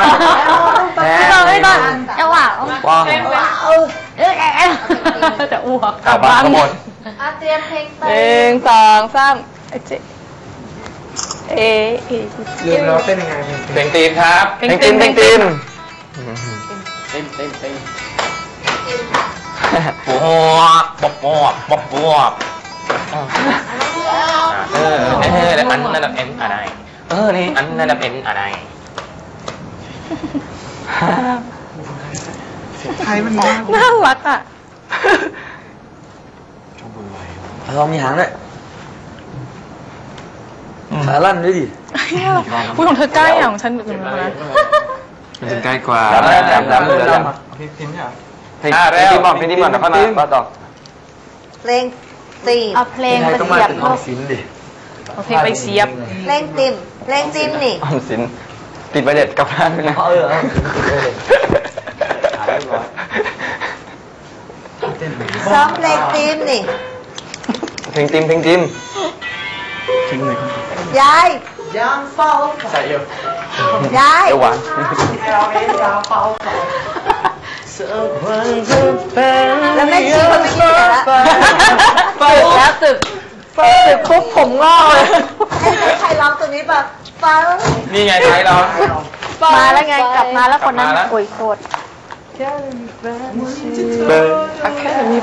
ไม่ต้องไม่ต้องจังหวะว้าวเออเออเออจะอ้วกกลับบ้านก็หมดเตรียมเพลงเต้หนึ่งสองสามเอเจเอเอลืมแล้วเต้นยังไงเพลงตีมครับเพลงตีมเพลงตีมเต้นเต้นเต้นปวบปวบปวบปวบเออเออแล้วอันนั้นเอ็นอะไรเออนี่อันนั้นเอ็นอะไร ไทยมันมากน่ารักอะลองมีหางด้วยขาลั่นด้วยดิพูดของเธอใกล้อะของฉันอื่นนะมันจะใกล้กว่าดำดำดำดำพิมพ์พิมพ์ใช่เหรอเพลงเพลงทีมก่อนเพลงทีมก่อนเดี๋ยวค่อยมามาต่อเพลงตีมเอาเพลงไปเสียบออมสินดิเอาเพลงไปเสียบเพลงติมเพลงติมนี่ออมสิน ติดประเด็ดกับร้านด้วยนะเออซ้อมเพลงติมนี่ เพลงทีมเพลงทีมยายใส่เอวยาย เดี๋ยวหวานแล้วแม่ชีคนไม่กินแต่ละสึกแล้วสึกสึกปุ๊บผมงอกเลย ให้ใครร้องตัวนี้ป่ะ ฟังนี่ไงไทยเรา มาแล้วไงกลับมาแล้วคนนั้นกลับมาแล้ว โอ้ยโทษเบอร์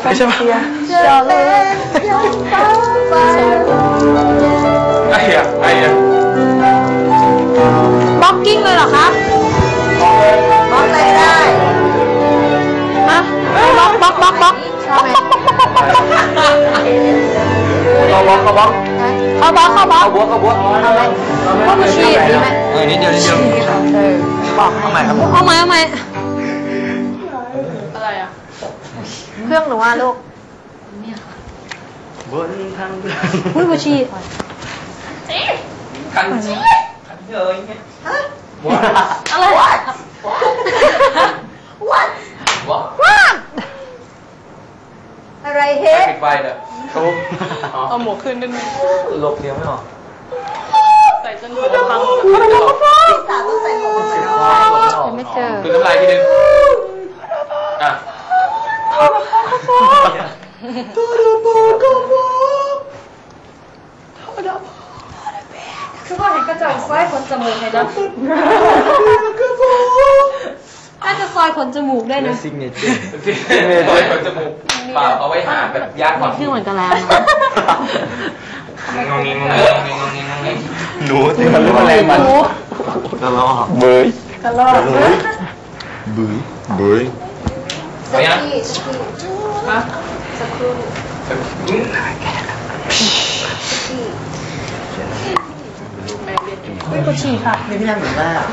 ไม่ใช่ปะจะเล่นยังฟังฟังไอ้อะไอ้อะบล็อกกิ้งเลยเหรอคะร้องอะไรได้ฮะบล็อกบล็อกบล็อกบล็อกชอบไหมเขาบล็อกเขาบล็อก เข้าบล็อกเข้าบล็อกเขาบวกเขาบวกเข้ามาชีดีไหมเออนิดเดียวนิดเดียวเออบอกทำไมครับเอาไหมเอาไหมอะไรอะเครื่องหนูว่าลูกบนทางเดินอุ้ยบูชีคันจีคันเยอะอย่างเงี้ยฮะอะไร What ว้า What อะ ไรเฮ็ปิดไฟเด้อเขาเอาหมวกขึ้นได้ไหมลบเดียวไม่ออกใส่จนหัวพังพี่สาวต้องใส่หมวกกันน็อกไม่เจอคือน้ำลายทีนึงอะคือพอเห็นกระจกซอยขนจมูกไงจ๊ะน่าจะซอยขนจมูกได้นะซิกเนเจอร์ที่ไว้ขนจมูก เปล่าเอาไว้หาแบบยาความชื่อเหมือนกันแล้วงงงงงงงงงงหนูที่มันรู้อะไรมันกระลอกเบยกระลอกบุยบุยสักทีสักทีฮะสักครู่ไม่กูฉี่ค่ะนี่พี่ยังเหมือนแม่อะ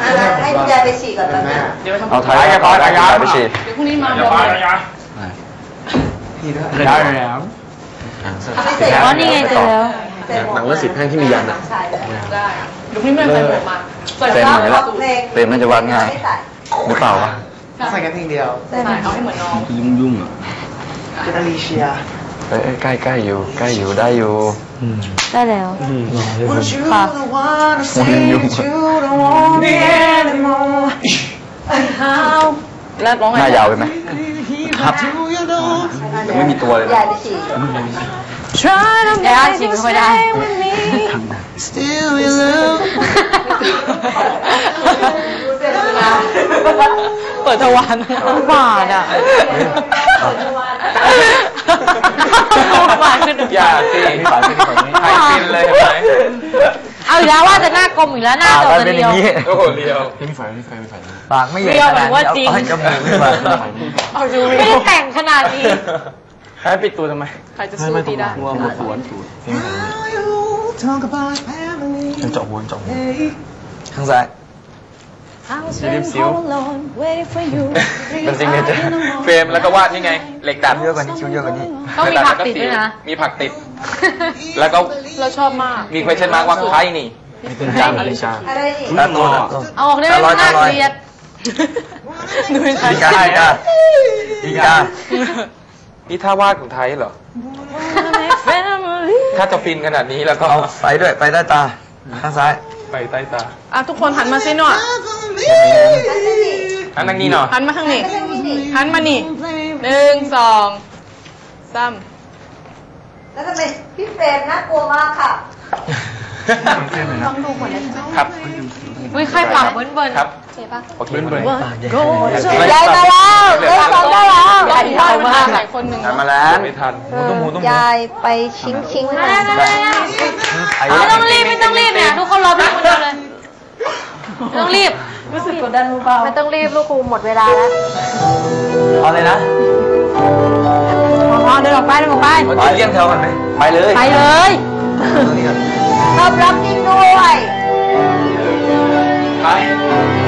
ให้คุณยายไปฉี่ก่อนแล้วนะเดี๋ยวไปทำเอาถ่ายกันก่อนถ่ายกันไปฉีดเดี๋ยวพรุ่งนี้มาอย่าบอก ไปเลยอย่าพี่ด้วยได้แล้วเอาไปใส่อ๋อนี่ไงเจอแล้วใส่หมวกหนังเรื่องสิบแพ่งที่มียันอะใช่ได้อะเดี๋ยวพรุ่งนี้ไม่ใส่หมวกมาใส่เต็มซับเลยละเพลงเต็มน่าจะวาดง่ายไม่ใส่หรือเปล่าวะใส่กันเพลงเดียวใส่ใส่เอาให้เหมือนน้องยุ่งยุ่งอะเป็นอลิเชียเอ้ยใกล้ใกล้อยู่ใกล้อยู่ได้อยู่ได้แล้วค่ะมันยุ่งแล้วร้องไงหน้ายาวไปไหมครับ ยังไม่มีตัวเลยยานะยไปฉี่แอร์ฉี่เข้าไปได้ Still in love เปิดทวารหวานอะหวานขึ้นอย่าสิไม่ฝันไม่ฝันไม่ใครฟินเลยเห็นไหมเอาอีกแล้วว่าจะหน้ากลมอีกแล้วหน้าโดดเดียวโอ้โหเรียวไม่มีไฟไม่มีไฟไม่มีไฟ ปากไม่ใหญ่เรียวหมายว่าจริงเอาจมูกขึ้นมาเอาดูไม่ได้แต่งขนาดนี้ให้ปิดตัวทำไม ใครจะสู้ตีได้หัวหัวสวนสวนฉันเจาะหัวเจาะหัวข้างซ้ายรีบซิวเป็นซิงเกิลเจอร์เฟรมแล้วก็วาดนี่ไง เหล็กดัดเยอะกว่านี้คิ้วเยอะกว่านี้ต้องมีผักติดด้วยนะ มีผักติด แล้วก็เราชอบมาก มี question mark ว่าใครนี่ไม่เป็นจ้าไม่เป็นจ้าอะไรนี่ด้านโน้นอะเอาออกได้ไหมมันน่าเกลียด ดูเป็นใครอีกาอีกาอีกานี่ท่าวาดของไทยเหรอ ถ้าจะฟินขนาดนี้แล้วก็ไปด้วยไปใต้ตาข้างซ้ายไปใต้ตาอะทุกคนหันมาซิหน่อยใอันนั่งนี่เนาะหันมาทางนี้ไม่ใช่นี่นี่หันมานี่หนึ่งสองสามแล้วทำไมพี่เฟรมน่ากลัวมากค่ะต้องดูหมดแล้วใช่ไหมครับ อุ้ยใครปากเบิ้ลเบิ้ลครับเจ็บปะโอเคเบิ้ลเบิ้ลยายมาแล้วเอ้ยสองได้แล้วยายยาวมากหลายคนหนึ่งหันมาแล้วไม่ทันเออยายไปชิงชิงๆมาไม่ต้องรีบไม่ต้องรีบเนี่ยทุกคนรอพี่คนเดียวเลยไม่ต้องรีบรู้สึกกดดันเบาไม่ต้องรีบลูกครูหมดเวลาแล้วเอาเลยนะพอเดินออกไปเดินออกไปไปเลี้ยงแถวกันไหมไปเลยไปเลยชอบรับจริงด้วย ไ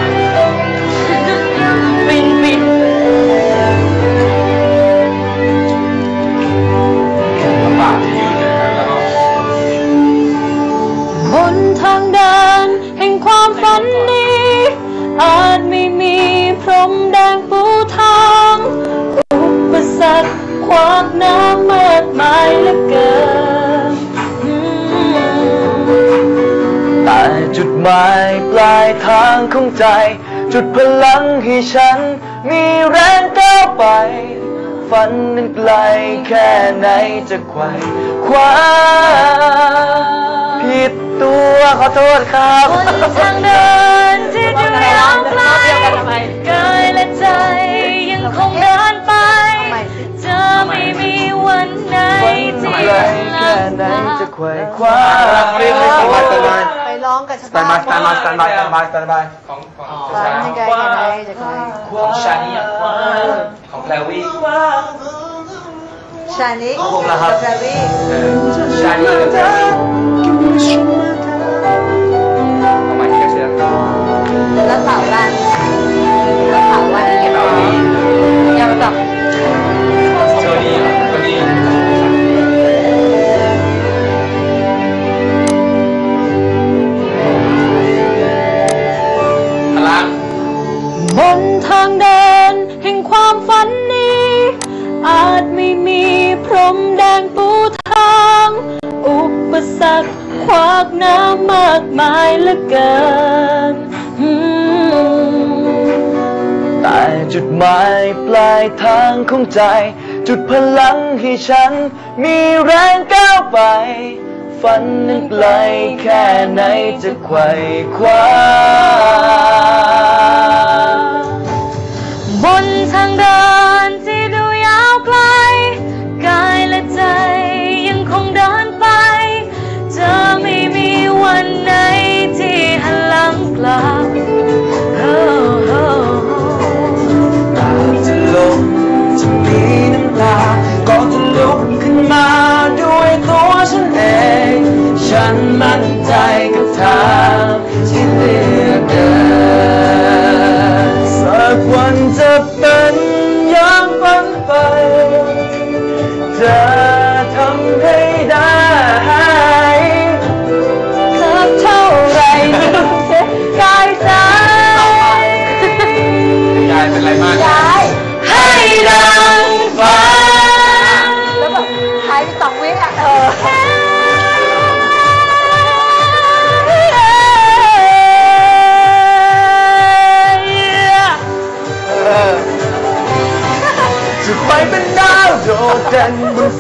แต่จุดหมายปลายทางของใจ จุดพลังให้ฉัน มีแรงก้าวไป ฝันนั้นไกลแค่ไหนจะไขว่คว้าผิดตัวขอโทษครับบนทางเดินที่ดูยาวไกลกายและใจยังคงเดินไป จะไม่มีวันไหนฝันที่ ไกลแค่ไหนจะไขว่คว้าเรียกเลยสบายสบายไปร้องกับชาวสบายสบายสบายสบายสบายของของฝันยังไงยังไงจะไกลของชานีอะของแพรวี่ชานิของผมนะครับแฟรี่ ชานีกับแพรวี่ ทางเดินแห่งความฝันนี้ อาจไม่มีพรมแดงปูทาง อุปสรรคขวากน้ำมากมายเหลือเกิน แต่จุดหมายปลายทางของใจ จุดพลังให้ฉัน มีแรงก้าวไป ฝันนั้นไกลแค่ไหนจะไขว่คว้า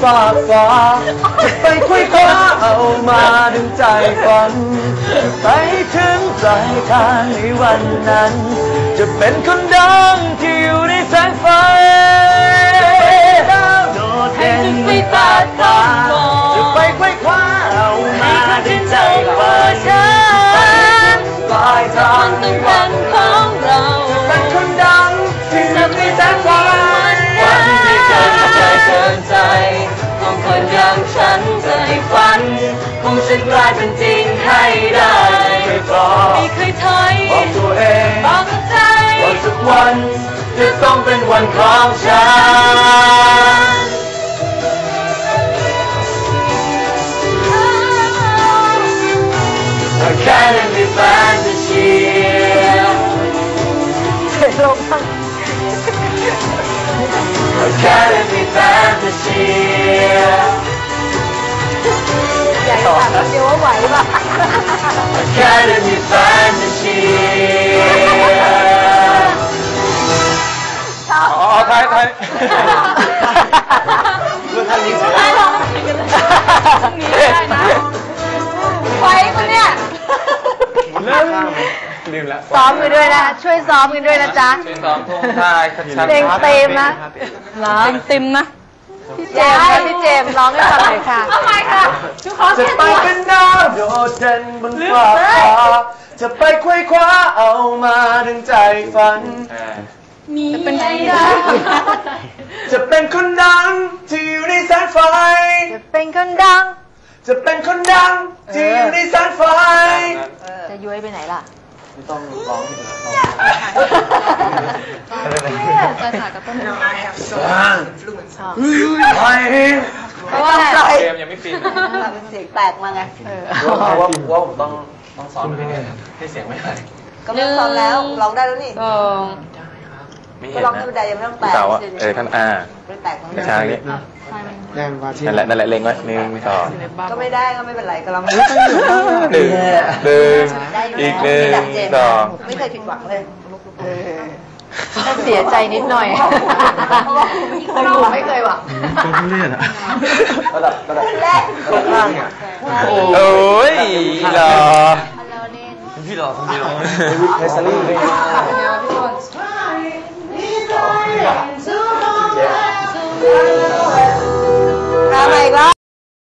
ฟ้ากฟ้าจะไปคุยคว้าเอามาดึงใจฝันจะไปถึงปลายทางในวันนั้น จะเป็นคนดังที่อยู่ในแสงไฟดาวโดดเด่นบนฟ้ากฟ้าจะไปคุยคว้าเอามาดึงใจฝันฉันปลายทางต้องวันของเราเป็นคนดังที่อยู่ในแสงไฟวัน คงฉันกลายเป็นจริงให้ได้ไม่พอไม่เคยถอยบอกตัวเองบอกกับใจว่าสักวันจะต้องเป็นวันของฉัน I can't be fantasy เสร็จลง แบบคนเดียวว่าไหวป่ะ แค่ได้มีแฟนในชีอ๋อไทยไทยเพื่านทางนี้สิไม่หรอกหนีไม่ได้นะ ไหวปะเนี่ยลืมลืมแล้วซ้อมกันด้วยนะ ช่วยซ้อมกันด้วยนะจ๊ะ ช่วยซ้อมท่วงท่ายชัดๆเพลงเต็มนะเพลงเต็มนะ พี่เจมส์นะพี่เจมส์ร้องให้ฟังหน่อยค่ะ เอาใหม่ค่ะทุกคนจะไปเป็นดาวโดดเด่นบนฟ้าฟ้าจะไปควยคว้าเอามาดึงใจฝันอ่าจะเป็นไงจะเป็นคนดังที่อยู่ในแสงไฟ จะเป็นคนดัง จะเป็นคนดังที่อยู่ในแสงไฟ จะย้วยไปไหนล่ะ ไม่ต้องร้องที่เหลือจะถ่ายกับต้นไม้ไปเพราะว่าอะไรเฟรมยังไม่ฟินเป็นเสียงแตกมาไงว่าว่าว่าผมต้องต้องสอนให้ให้เสียงไม่ไหลก็ไม่ซ้อมแล้วร้องได้แล้วนี่ สอง ไม่ก็เห็นร้องนะธรรมดายังไม่ต้องแตกสาวอะเออท่านอาไม่แตกตรงนี้ช้างนี้แรงกว่าที่นั่นแหละนั่นแหละเล็งไว้หนึ่งสองก็ไม่ได้ก็ไม่เป็นไรก็ร้องหนึ่งหนึ่งได้ยู่อีกหนึ่งไม่ดับเจนสองไม่เคยผิดหวังเลยถ้าเสียใจนิดหน่อยเพราะว่าไม่เคยหวังตัวทุเรียนอะระดับระดับแรกข้างเนี่ยโอ้ยเหรอพี่หล่อคนเดียวเฮสซารี่ Come on, my